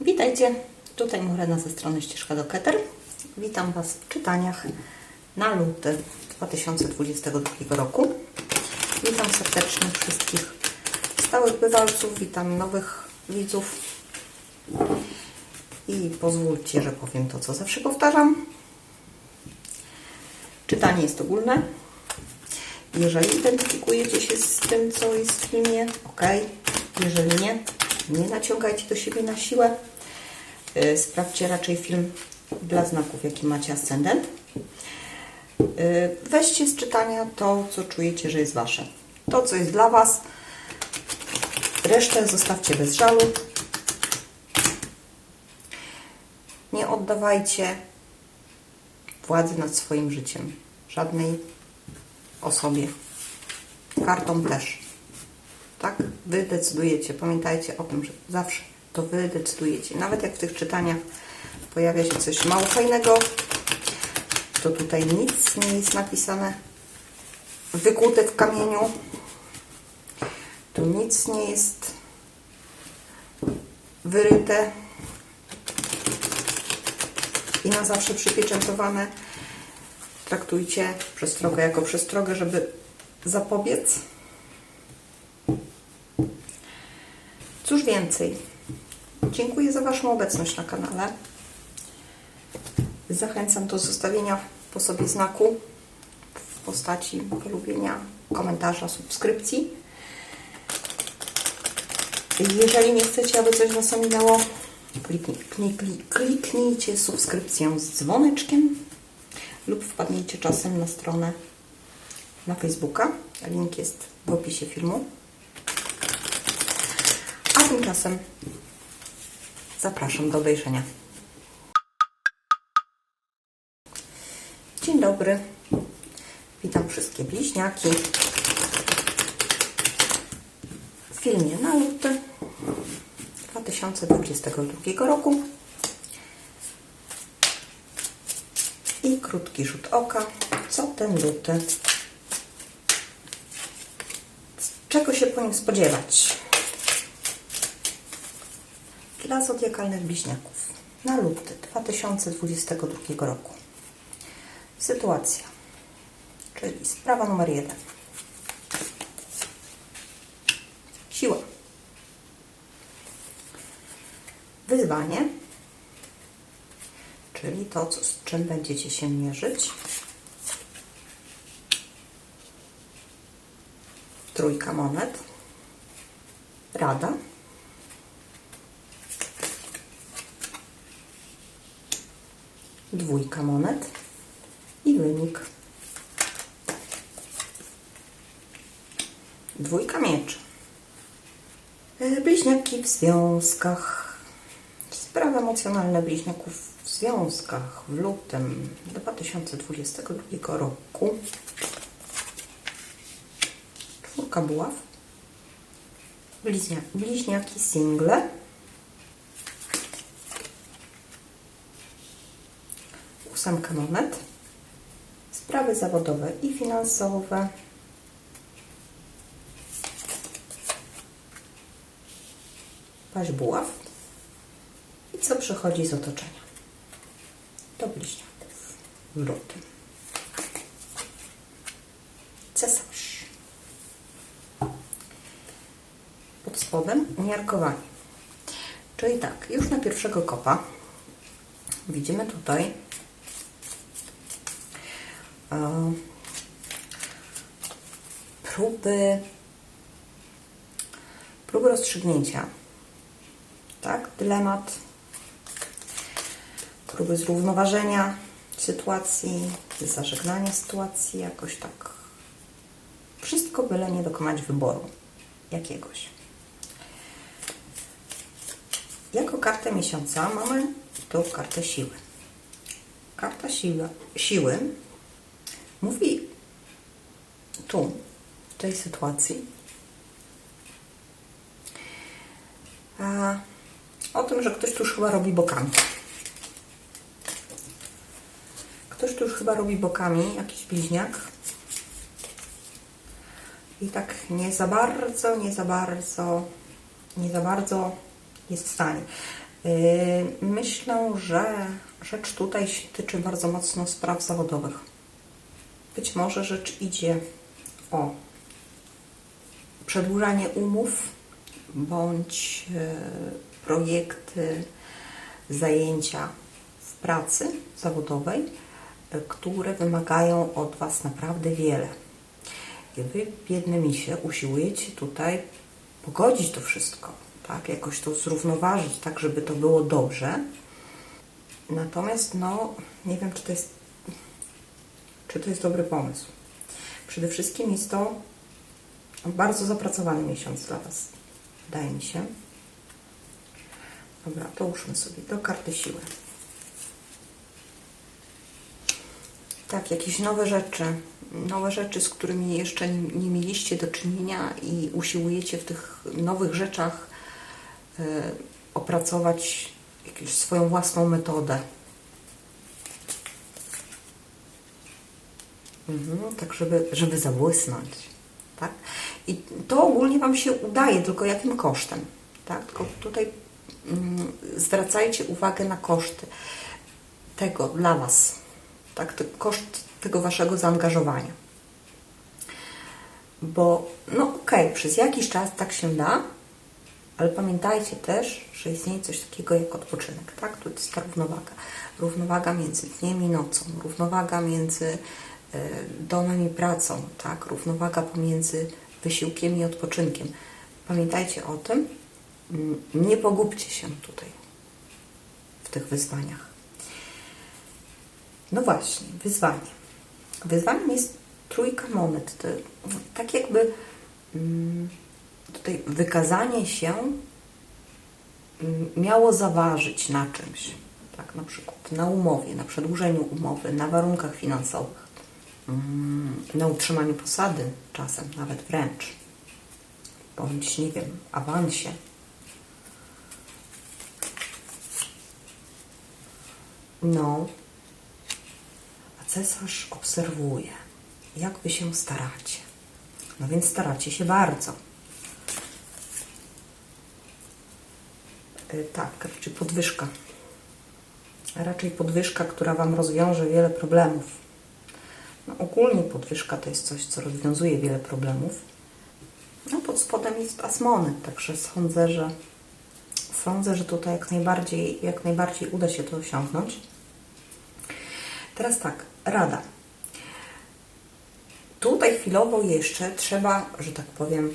Witajcie, tutaj Morena ze strony Ścieżka do Keter. Witam Was w czytaniach na luty 2022 roku. Witam serdecznie wszystkich stałych bywalców, witam nowych widzów i pozwólcie, że powiem to, co zawsze powtarzam. Czytanie jest ogólne. Jeżeli identyfikujecie się z tym, co jest w filmie, ok. Jeżeli nie, nie naciągajcie do siebie na siłę. Yy, Sprawdźcie raczej film dla znaków, jaki macie ascendent. Yy, Weźcie z czytania to, co czujecie, że jest Wasze. To, co jest dla Was. Resztę zostawcie bez żalu. Nie oddawajcie władzy nad swoim życiem żadnej osobie. Kartom też. Tak? Wy decydujecie. Pamiętajcie o tym, że zawsze to Wy decydujecie. Nawet jak w tych czytaniach pojawia się coś mało fajnego, to tutaj nic nie jest napisane wykute w kamieniu. Tu nic nie jest wyryte i na zawsze przypieczętowane. Traktujcie przestrogę jako przestrogę, żeby zapobiec. Cóż więcej, dziękuję za Waszą obecność na kanale. Zachęcam do zostawienia po sobie znaku w postaci polubienia, komentarza, subskrypcji. Jeżeli nie chcecie, aby coś Was ominęło, kliknij, kliknij, kliknijcie subskrypcję z dzwoneczkiem lub wpadnijcie czasem na stronę na Facebooka. Link jest w opisie filmu. Tymczasem zapraszam do obejrzenia. Dzień dobry. Witam wszystkie bliźniaki. W filmie na luty 2022 roku. I krótki rzut oka. Co ten luty? Czego się po nim spodziewać? Dla zodiakalnych bliźniaków na luty 2022 roku. Sytuacja, czyli sprawa numer jeden. Siła. Wyzwanie, czyli to, co, z czym będziecie się mierzyć. Trójka monet. Rada. Dwójka monet i wynik. Dwójka mieczy. E, Bliźniaki w związkach. Sprawy emocjonalne bliźniaków w związkach w lutym 2022 roku. Czwórka buław. Bliźnia, bliźniaki single. Ósemka monet. Sprawy zawodowe i finansowe. Paź buław. I co przychodzi z otoczenia? Do bliźniaków w. Cesarz. Pod spodem umiarkowanie. Czyli tak, już na pierwszego kopa widzimy tutaj próby próby rozstrzygnięcia. Tak, dylemat. Próby zrównoważenia sytuacji zażegnania sytuacji jakoś tak. Wszystko byle nie dokonać wyboru jakiegoś. Jako kartę miesiąca mamy tu kartę siły. Karta siły, siły mówi tu, w tej sytuacji, o tym, że ktoś tu już chyba robi bokami. Ktoś tu już chyba robi bokami, jakiś bliźniak. I tak nie za bardzo, nie za bardzo, nie za bardzo jest w stanie. Yy, Myślę, że rzecz tutaj się tyczy bardzo mocno spraw zawodowych. Być może rzecz idzie o przedłużanie umów bądź e, projekty, zajęcia w pracy zawodowej, e, które wymagają od Was naprawdę wiele. I Wy, biedne misie, usiłujecie tutaj pogodzić to wszystko, tak? Jakoś to zrównoważyć, tak, żeby to było dobrze. Natomiast, no, nie wiem, czy to jest, czy to jest dobry pomysł. Przede wszystkim jest to bardzo zapracowany miesiąc dla Was, wydaje mi się. Dobra, dołóżmy sobie do karty siły. Tak, jakieś nowe rzeczy, nowe rzeczy, z którymi jeszcze nie nie mieliście do czynienia i usiłujecie w tych nowych rzeczach e, opracować jakąś swoją własną metodę. Mhm, tak, żeby, żeby zabłysnąć. Tak? I to ogólnie Wam się udaje, tylko jakim kosztem? Tak? Tylko tutaj mm, zwracajcie uwagę na koszty tego dla Was. Tak? Koszt tego Waszego zaangażowania. Bo, no okej, przez jakiś czas tak się da, ale pamiętajcie też, że istnieje coś takiego jak odpoczynek, tak? To jest ta równowaga. Równowaga między dniem i nocą, równowaga między domem i pracą, tak? Równowaga pomiędzy wysiłkiem i odpoczynkiem. Pamiętajcie o tym, mm, nie pogubcie się tutaj w tych wyzwaniach. No właśnie, wyzwanie. Wyzwaniem jest trójka monet. To, tak jakby mm, tutaj wykazanie się mm, miało zaważyć na czymś. Tak, na przykład na umowie, na przedłużeniu umowy, na warunkach finansowych, na utrzymaniu posady, czasem nawet wręcz, bądź nie wiem, awansie. No, a cesarz obserwuje, jak wy się staracie. No więc staracie się bardzo. Y, Tak, raczej podwyżka. Raczej podwyżka, która Wam rozwiąże wiele problemów. No, ogólnie podwyżka to jest coś, co rozwiązuje wiele problemów. No, pod spodem jest asmony, także sądzę, że sądzę, że tutaj jak najbardziej, jak najbardziej uda się to osiągnąć. Teraz tak, rada. Tutaj chwilowo jeszcze trzeba, że tak powiem,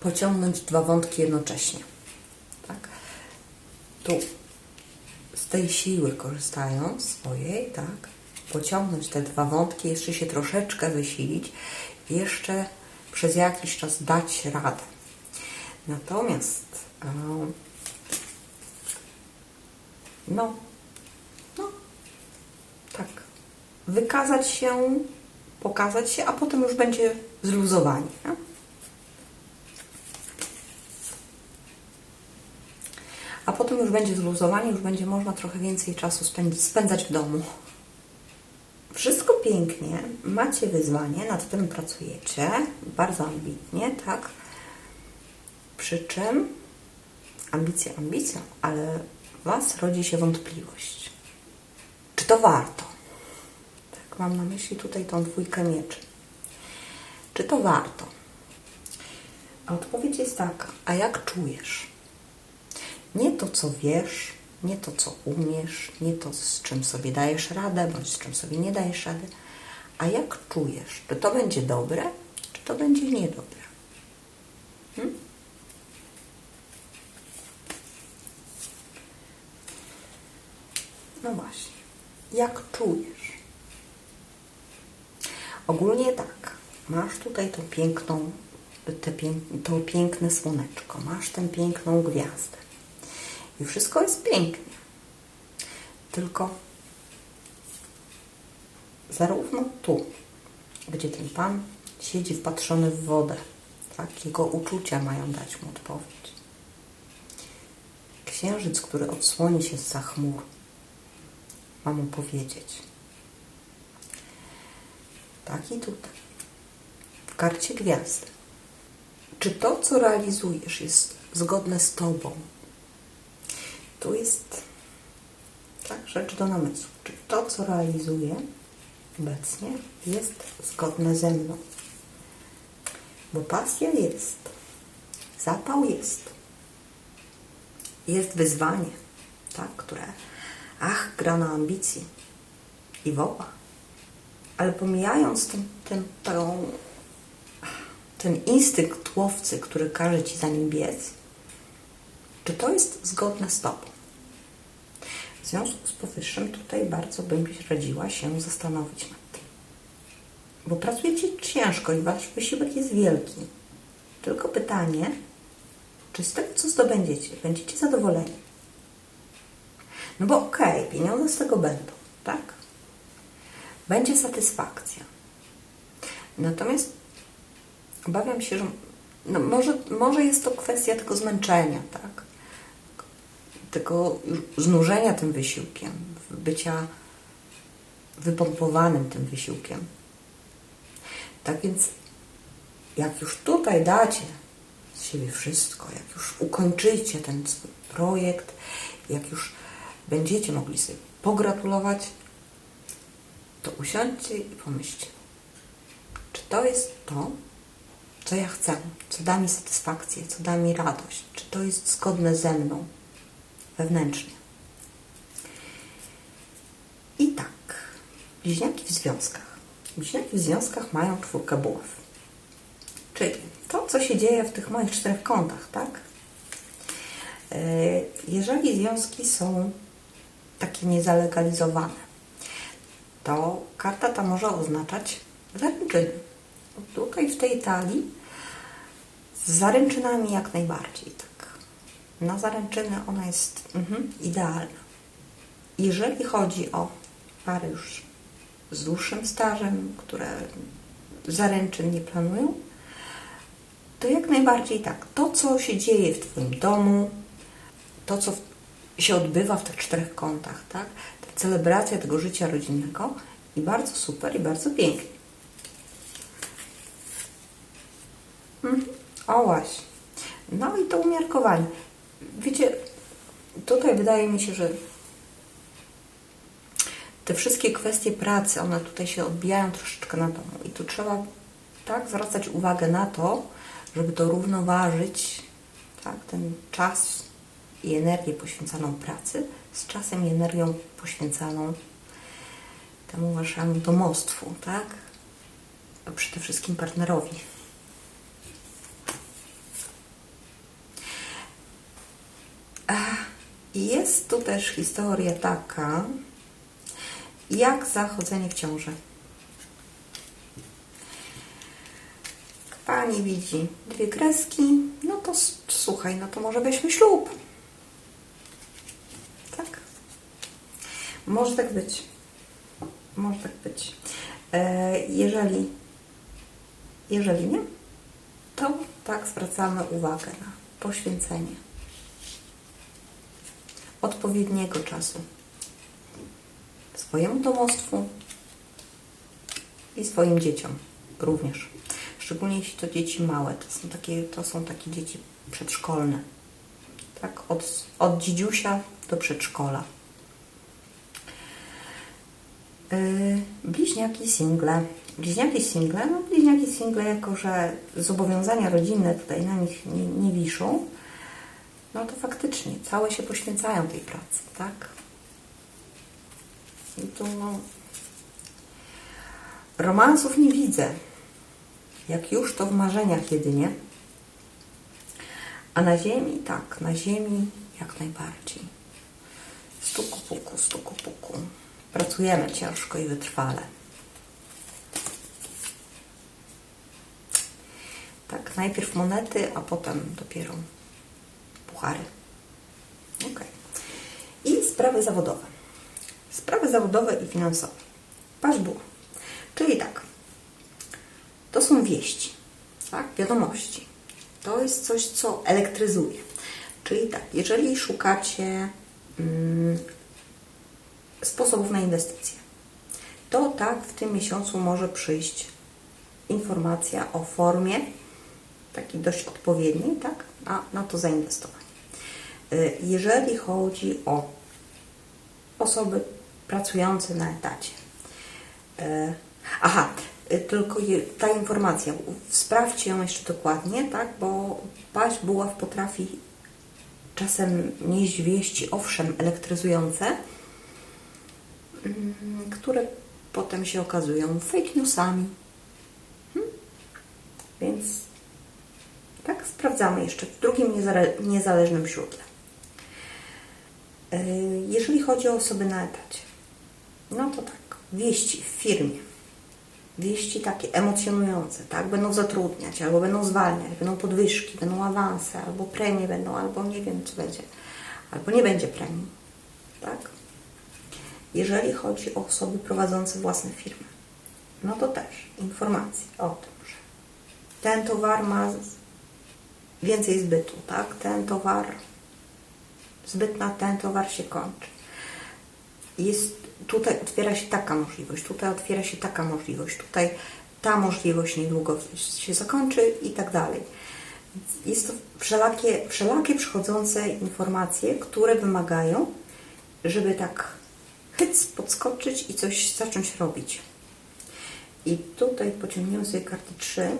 pociągnąć dwa wątki jednocześnie. Tak? Tu z tej siły korzystając swojej, tak? Pociągnąć te dwa wątki, jeszcze się troszeczkę wysilić, jeszcze przez jakiś czas dać radę. Natomiast em, no, no, tak, wykazać się, pokazać się, a potem już będzie zluzowanie. Nie? A potem już będzie zluzowanie, już będzie można trochę więcej czasu spędzić, spędzać w domu. Wszystko pięknie, macie wyzwanie, nad tym pracujecie, bardzo ambitnie, tak? Przy czym ambicja ambicją, ale Was rodzi się wątpliwość. Czy to warto? Tak, mam na myśli tutaj tą dwójkę mieczy. Czy to warto? A odpowiedź jest taka, a jak czujesz? Nie to, co wiesz, nie to, co umiesz, nie to, z czym sobie dajesz radę, bądź z czym sobie nie dajesz rady, a jak czujesz? Czy to będzie dobre, czy to będzie niedobre? Hmm? No właśnie, jak czujesz? Ogólnie tak, masz tutaj tą piękną, te to piękne słoneczko, masz tę piękną gwiazdę. I wszystko jest pięknie. Tylko zarówno tu, gdzie ten pan siedzi wpatrzony w wodę, tak, jego uczucia mają dać mu odpowiedź. Księżyc, który odsłoni się za chmur, ma mu powiedzieć. Tak i tutaj, w karcie gwiazdy. Czy to, co realizujesz, jest zgodne z Tobą? Tu jest tak, rzecz do namysłu. Czy to, co realizuję obecnie, jest zgodne ze mną? Bo pasja jest, zapał jest, jest wyzwanie, tak, które ach, gra na ambicji i woła. Ale pomijając ten, ten, tą, ten instynkt łowcy, który każe ci za nim biec, czy to jest zgodne z Tobą? W związku z powyższym tutaj bardzo bym radziła się zastanowić nad tym. Bo pracujecie ciężko i Wasz wysiłek jest wielki. Tylko pytanie, czy z tego, co zdobędziecie, będziecie zadowoleni? No bo okej, okay, pieniądze z tego będą, tak? Będzie satysfakcja. Natomiast obawiam się, że no może, może jest to kwestia tylko zmęczenia, tak? Tego znużenia tym wysiłkiem, bycia wypompowanym tym wysiłkiem. Tak więc, jak już tutaj dacie z siebie wszystko, jak już ukończycie ten swój projekt, jak już będziecie mogli sobie pogratulować, to usiądźcie i pomyślcie, czy to jest to, co ja chcę, co da mi satysfakcję, co da mi radość, czy to jest zgodne ze mną wewnętrznie. I tak, bliźniaki w związkach. Bliźniaki w związkach mają czwórkę buław. Czyli to, co się dzieje w tych moich czterech kątach, tak? E, jeżeli związki są takie niezalegalizowane, to karta ta może oznaczać zaręczyny. Tutaj w tej talii z zaręczynami jak najbardziej. Na zaręczyny ona jest mhm, idealna. Jeżeli chodzi o pary już z dłuższym stażem, które zaręczyn nie planują, to jak najbardziej tak. To, co się dzieje w Twoim domu, to, co się odbywa w tych czterech kątach, tak? Ta celebracja tego życia rodzinnego i bardzo super i bardzo pięknie. Mhm. O właśnie. No i to umiarkowanie. Wiecie, tutaj wydaje mi się, że te wszystkie kwestie pracy, one tutaj się odbijają troszeczkę na domu. I tu trzeba tak zwracać uwagę na to, żeby to równoważyć, tak, ten czas i energię poświęcaną pracy z czasem i energią poświęcaną temu waszemu domostwu, tak? A przede wszystkim partnerowi. I jest tu też historia taka, jak zachodzenie w ciąży. Pani widzi dwie kreski, no to słuchaj, no to może weźmy ślub. Tak? Może tak być. Może tak być. E, jeżeli, jeżeli nie, to tak zwracamy uwagę na poświęcenie odpowiedniego czasu swojemu domostwu i swoim dzieciom również. Szczególnie jeśli to dzieci małe, to są takie, to są takie dzieci przedszkolne. Tak, od, od dzidziusia do przedszkola. Yy, bliźniaki single. Bliźniaki single, no bliźniaki single, jako że zobowiązania rodzinne tutaj na nich nie, nie wiszą, no to faktycznie całe się poświęcają tej pracy, tak? I tu no, romansów nie widzę. Jak już to w marzeniach jedynie. A na ziemi, tak, na ziemi jak najbardziej. Stuku puku, stuku puku. Pracujemy ciężko i wytrwale. Tak, najpierw monety, a potem dopiero puchary. Ok. I sprawy zawodowe. Sprawy zawodowe i finansowe. Patrz było. Czyli tak, to są wieści, tak? wiadomości. To jest coś, co elektryzuje. Czyli tak, jeżeli szukacie mm, sposobów na inwestycje, to tak w tym miesiącu może przyjść informacja o formie takiej dość odpowiedniej, tak, na, na to zainwestowanie. Y, Jeżeli chodzi o osoby pracujące na etacie. E, Aha, y, tylko ta informacja, sprawdźcie ją jeszcze dokładnie, tak, bo paść buław potrafi czasem nieść wieści, owszem, elektryzujące, mm, które potem się okazują fake newsami. Hmm? Więc tak, sprawdzamy jeszcze w drugim niezale- niezależnym źródle. Yy, Jeżeli chodzi o osoby na etacie, no to tak, wieści w firmie, wieści takie emocjonujące, tak, będą zatrudniać, albo będą zwalniać, będą podwyżki, będą awanse, albo premie będą, albo nie wiem co będzie, albo nie będzie premii, tak. Jeżeli chodzi o osoby prowadzące własne firmy, no to też informacje o tym, że ten towar ma więcej zbytu, tak, ten towar zbyt na ten towar się kończy. Jest, tutaj otwiera się taka możliwość, tutaj otwiera się taka możliwość, tutaj ta możliwość niedługo się zakończy i tak dalej. Jest to wszelakie, wszelakie przychodzące informacje, które wymagają, żeby tak hyc podskoczyć i coś zacząć robić. I tutaj pociągniemy sobie karty 3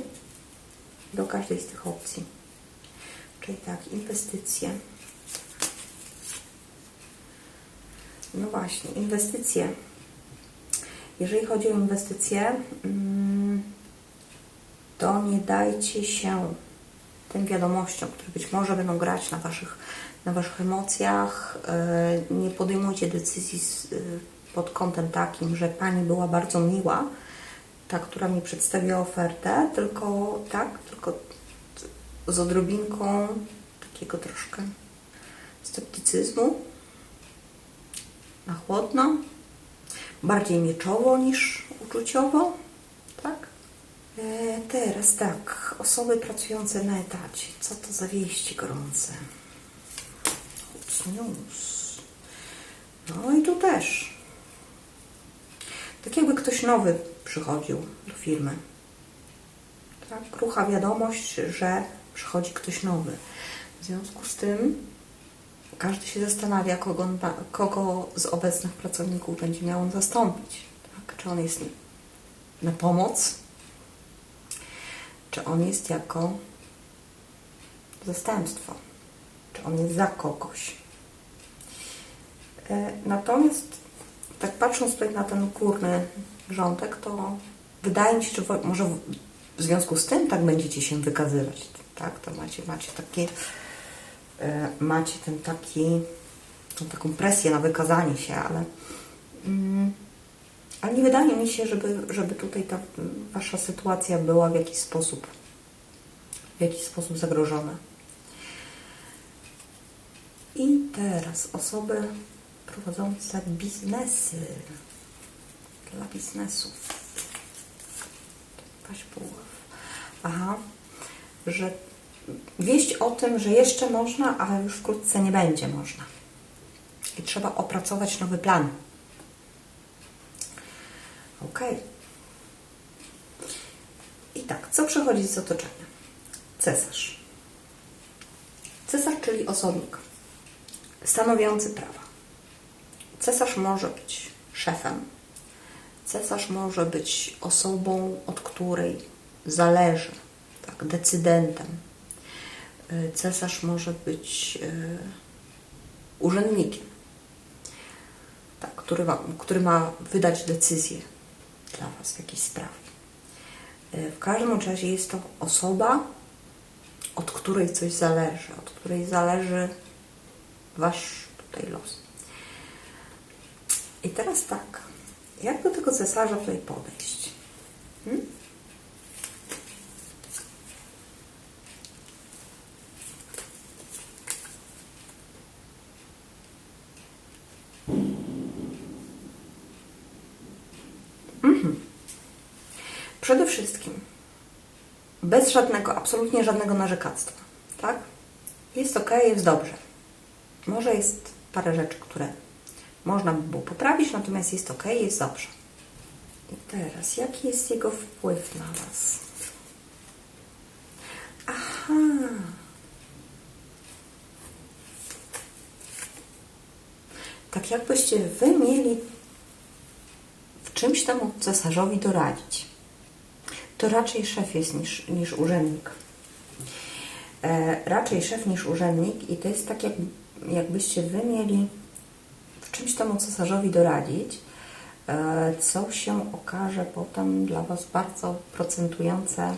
do każdej z tych opcji. Czyli tak, inwestycje. No właśnie, inwestycje. Jeżeli chodzi o inwestycje, mm, to nie dajcie się tym wiadomościom, które być może będą grać na Waszych, na waszych emocjach. e, Nie podejmujcie decyzji e, pod kątem takim, że Pani była bardzo miła, ta, która mi przedstawiła ofertę, tylko tak, tylko z odrobinką takiego troszkę sceptycyzmu, na chłodno, bardziej mieczowo niż uczuciowo, tak? E, teraz tak, osoby pracujące na etacie, co to za wieści gorące? Hot news. No i tu też. Tak jakby ktoś nowy przychodził do firmy. Tak, krucha wiadomość, że przychodzi ktoś nowy. W związku z tym każdy się zastanawia, kogo, na- kogo z obecnych pracowników będzie miał on zastąpić. Tak? Czy on jest na pomoc, czy on jest jako zastępstwo, czy on jest za kogoś. E, Natomiast tak patrząc tutaj na ten górny rządek, to wydaje mi się, że może w związku z tym tak będziecie się wykazywać. Tak, to macie, macie takie macie ten taki, tą taką presję na wykazanie się, ale, mm, ale nie wydaje mi się, żeby, żeby tutaj ta wasza sytuacja była w jakiś sposób w jakiś sposób zagrożona. I teraz osoby prowadzące biznesy dla biznesów. Paść buław. Aha, że wieść o tym, że jeszcze można, ale już wkrótce nie będzie można. I trzeba opracować nowy plan. Ok. I tak, co przychodzi z otoczenia? Cesarz. Cesarz, czyli osobnik stanowiący prawa. Cesarz może być szefem. Cesarz może być osobą, od której zależy, tak, decydentem. Cesarz może być y, urzędnikiem, tak, który, ma, który ma wydać decyzję dla Was w jakiejś sprawie. Y, W każdym razie jest to osoba, od której coś zależy, od której zależy Wasz tutaj los. I teraz tak, jak do tego cesarza tutaj podejść? Hmm? Wszystkim bez żadnego, absolutnie żadnego narzekactwa, tak? Jest ok, jest dobrze. Może jest parę rzeczy, które można by było poprawić, natomiast jest ok, jest dobrze. I teraz, jaki jest jego wpływ na Was? Aha. Tak jakbyście wy mieli w czymś temu cesarzowi doradzić. To raczej szef jest niż, niż urzędnik. E, raczej szef niż urzędnik i to jest tak, jak, jakbyście wy mieli w czymś temu cesarzowi doradzić, e, co się okaże potem dla Was bardzo procentujące,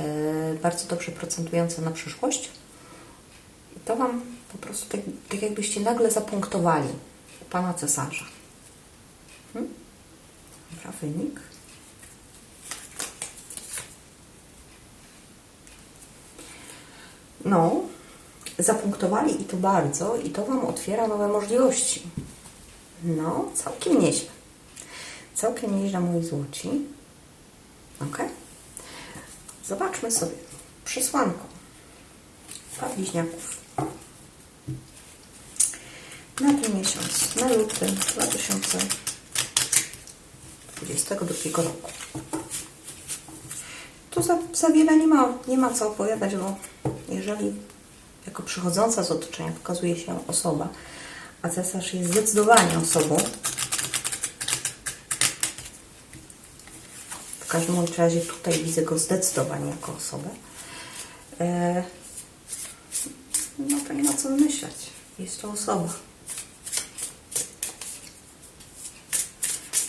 e, bardzo dobrze procentujące na przyszłość. I to Wam po prostu tak, tak jakbyście nagle zapunktowali Pana cesarza. Hmm? Dobra, wynik. No, zapunktowali i to bardzo, i to Wam otwiera nowe możliwości. No, całkiem nieźle. Całkiem nieźle, moi złoci. Ok? Zobaczmy sobie przesłanką dla bliźniaków. Na ten miesiąc, na luty 2022 roku. Tu za, za wiele nie ma, nie ma co opowiadać, bo jeżeli jako przychodząca z otoczenia pokazuje się osoba, a cesarz jest zdecydowanie osobą, w każdym razie tutaj widzę go zdecydowanie jako osobę, e, no to nie ma co myśleć. Jest to osoba.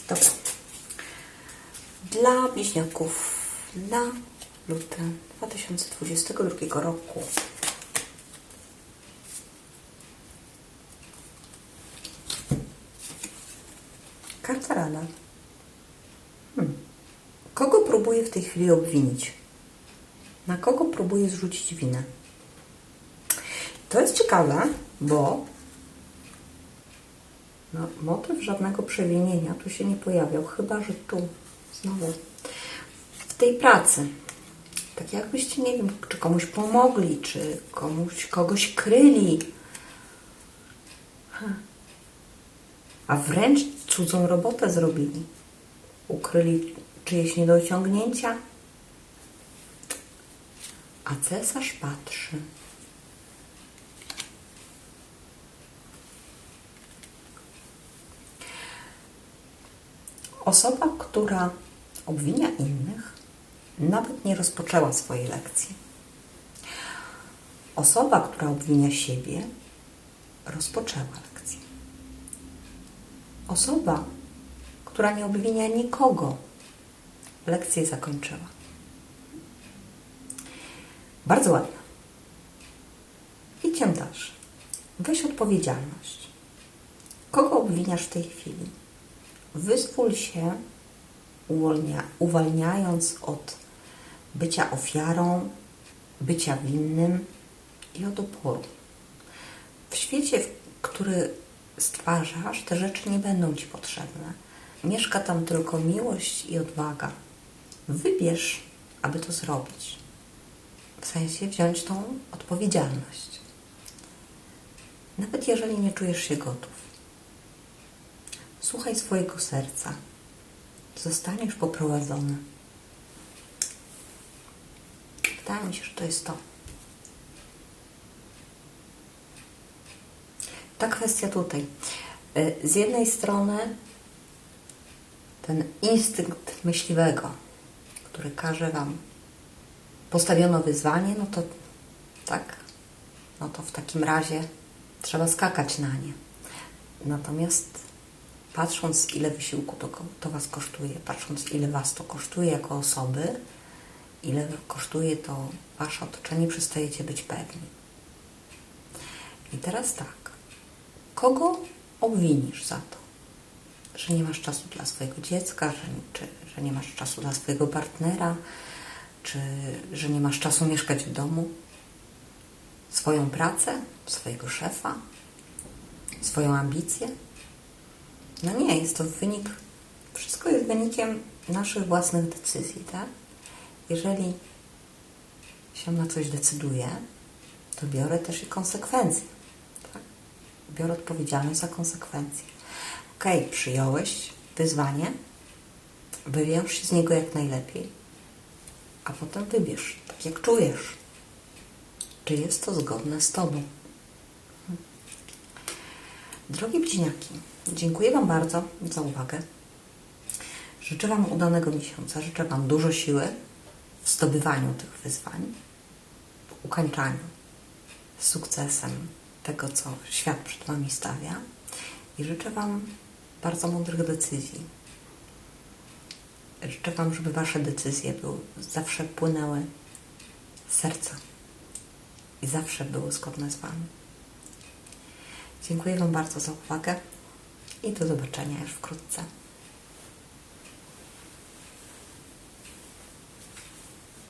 Dobra. Dla bliźniaków na luty 2022 roku. Karta rana. Hmm. Kogo próbuję w tej chwili obwinić? Na kogo próbuję zrzucić winę? To jest ciekawe, bo no, motyw żadnego przewinienia tu się nie pojawiał, chyba że tu znowu tej pracy. Tak jakbyście, nie wiem, czy komuś pomogli, czy komuś, kogoś kryli. A wręcz cudzą robotę zrobili. Ukryli czyjeś niedociągnięcia. A cesarz patrzy. Osoba, która obwinia innych, nawet nie rozpoczęła swojej lekcji. Osoba, która obwinia siebie, rozpoczęła lekcję. Osoba, która nie obwinia nikogo, lekcję zakończyła. Bardzo ładnie. Idźmy dalej. Weź odpowiedzialność. Kogo obwiniasz w tej chwili? Wyzwól się, uwalniając od bycia ofiarą, bycia winnym i od oporu. W świecie, który stwarzasz, te rzeczy nie będą Ci potrzebne. Mieszka tam tylko miłość i odwaga. Wybierz, aby to zrobić. W sensie wziąć tą odpowiedzialność. Nawet jeżeli nie czujesz się gotów. Słuchaj swojego serca. Zostaniesz poprowadzony. Wydaje mi się, że to jest to. Ta kwestia tutaj. Y, Z jednej strony ten instynkt myśliwego, który każe Wam, postawiono wyzwanie, no to tak, no to w takim razie trzeba skakać na nie. Natomiast patrząc, ile wysiłku to, to Was kosztuje, patrząc, ile Was to kosztuje jako osoby, ile kosztuje to Wasze otoczenie, przestajecie być pewni. I teraz tak, kogo obwinisz za to, że nie masz czasu dla swojego dziecka, że, czy, że nie masz czasu dla swojego partnera, czy że nie masz czasu mieszkać w domu? Swoją pracę, swojego szefa, swoją ambicję? No nie, jest to wynik, wszystko jest wynikiem naszych własnych decyzji, tak? Jeżeli się na coś decyduję, to biorę też i konsekwencje, tak? Biorę odpowiedzialność za konsekwencje. Okej, przyjąłeś wyzwanie, wywiąż się z niego jak najlepiej, a potem wybierz, tak jak czujesz, czy jest to zgodne z Tobą. Drogie bliźniaki, dziękuję Wam bardzo za uwagę. Życzę Wam udanego miesiąca. Życzę Wam dużo siły w zdobywaniu tych wyzwań, w ukończaniu z sukcesem tego, co świat przed Wami stawia. I życzę Wam bardzo mądrych decyzji. Życzę Wam, żeby Wasze decyzje były, zawsze płynęły z serca i zawsze były zgodne z Wami. Dziękuję Wam bardzo za uwagę i do zobaczenia już wkrótce.